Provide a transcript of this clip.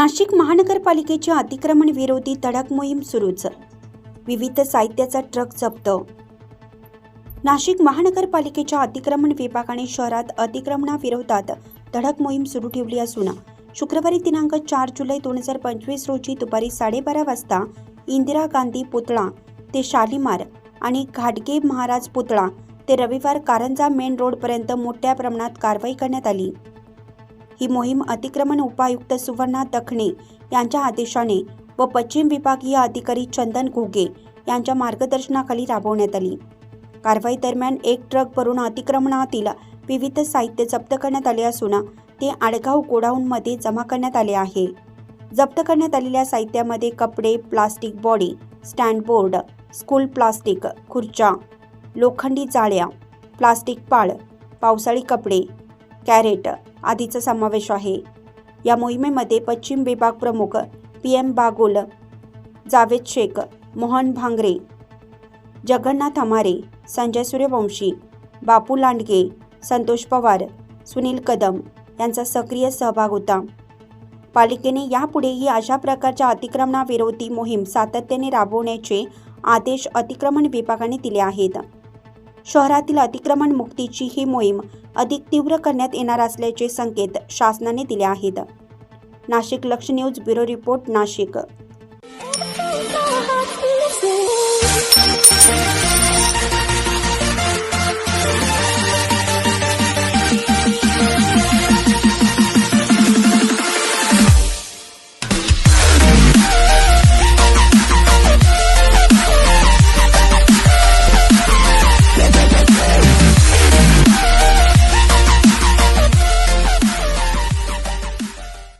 नाशिक महानगरपालिकेच्या अतिक्रमण विरोधी तडक मोहीम सुरूच. विविध साहित्याचा ट्रक जप्त. नाशिक महानगरपालिकेच्या अतिक्रमण विभागाने शहरात अतिक्रमणाविरोधात धडक मोहीम सुरू ठेवली असून शुक्रवारी दिनांक चार जुलै दोन हजार पंचवीस रोजी दुपारी साडेबारा वाजता इंदिरा गांधी पुतळा ते शालिमार आणि घाटगे महाराज पुतळा ते रविवार कारंजा मेन रोडपर्यंत मोठ्या प्रमाणात कारवाई करण्यात आली. ही मोहीम अतिक्रमण उपायुक्त सुवर्णा दखणे यांच्या आदेशाने व पश्चिम विभागीय अधिकारी चंदन घोगे यांच्या मार्गदर्शनाखाली राबवण्यात आली. कारवाई दरम्यान एक ट्रक भरून अतिक्रमणातील विविध साहित्य जप्त करण्यात आले असून ते आडगाव गोडाऊनमध्ये जमा करण्यात आले आहे. जप्त करण्यात आलेल्या साहित्यामध्ये कपडे plastic body stand board school plastic खुर्च्या लोखंडी जाळ्या प्लास्टिक पाळ पावसाळी कपडे कॅरेट आदीचा समावेश आहे. या मोहिमेमध्ये पश्चिम विभाग प्रमुख पी एम बागुल जावेद शेख मोहन भांगरे जगन्नाथ अमारे संजय सूर्यवंशी बापू लांडगे संतोष पवार सुनील कदम यांचा सक्रिय सहभाग होता. पालिकेने यापुढेही अशा प्रकारच्या अतिक्रमणाविरोधी मोहीम सातत्याने राबवण्याचे आदेश अतिक्रमण विभागाने दिले आहेत. शहरातील अतिक्रमण मुक्तीची ही मोहीम अधिक तीव्र करण्यात येणार असल्याचे संकेत शासनाने दिले आहेत. नाशिक लक्ष न्यूज ब्युरो रिपोर्ट नाशिक.